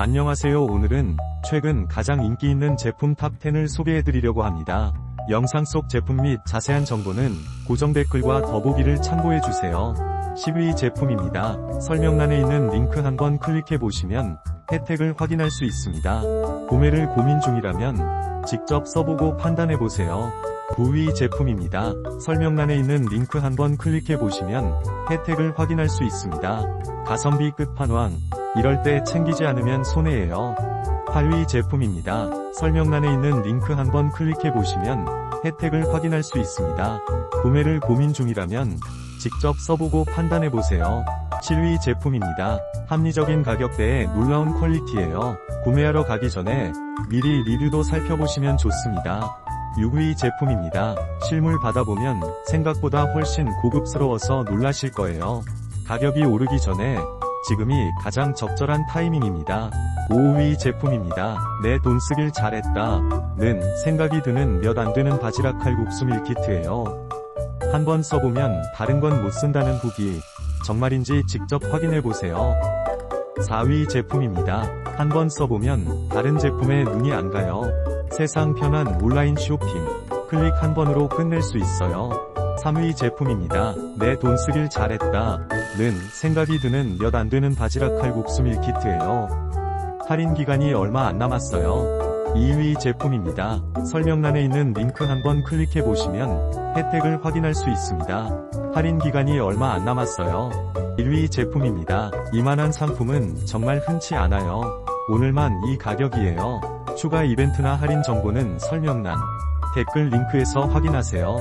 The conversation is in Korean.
안녕하세요 오늘은 최근 가장 인기 있는 제품 탑10을 소개해드리려고 합니다. 영상 속 제품 및 자세한 정보는 고정 댓글과 더보기를 참고해주세요. 10위 제품입니다. 설명란에 있는 링크 한번 클릭해보시면 혜택을 확인할 수 있습니다. 구매를 고민 중이라면 직접 써보고 판단해보세요. 9위 제품입니다. 설명란에 있는 링크 한번 클릭해보시면 혜택을 확인할 수 있습니다. 가성비 끝판왕. 이럴 때 챙기지 않으면 손해예요. 8위 제품입니다. 설명란에 있는 링크 한번 클릭해보시면 혜택을 확인할 수 있습니다. 구매를 고민 중이라면 직접 써보고 판단해보세요. 7위 제품입니다. 합리적인 가격대에 놀라운 퀄리티예요. 구매하러 가기 전에 미리 리뷰도 살펴보시면 좋습니다. 6위 제품입니다. 실물 받아보면 생각보다 훨씬 고급스러워서 놀라실 거예요. 가격이 오르기 전에 지금이 가장 적절한 타이밍입니다. 5위 제품입니다. 내 돈 쓰길 잘했다. 는 생각이 드는 몇 안 되는 바지락 칼국수 밀키트예요. 한번 써보면 다른 건 못 쓴다는 후기 정말인지 직접 확인해보세요. 4위 제품입니다. 한번 써보면 다른 제품에 눈이 안 가요. 세상 편한 온라인 쇼핑. 클릭 한 번으로 끝낼 수 있어요. 3위 제품입니다. 내 돈 쓰길 잘했다. 는 생각이 드는 몇 안 되는 바지락 칼국수 밀키트예요. 할인 기간이 얼마 안 남았어요. 2위 제품입니다. 설명란에 있는 링크 한번 클릭해 보시면 혜택을 확인할 수 있습니다. 할인 기간이 얼마 안 남았어요. 1위 제품입니다. 이만한 상품은 정말 흔치 않아요. 오늘만 이 가격이에요. 추가 이벤트나 할인 정보는 설명란, 댓글 링크에서 확인하세요.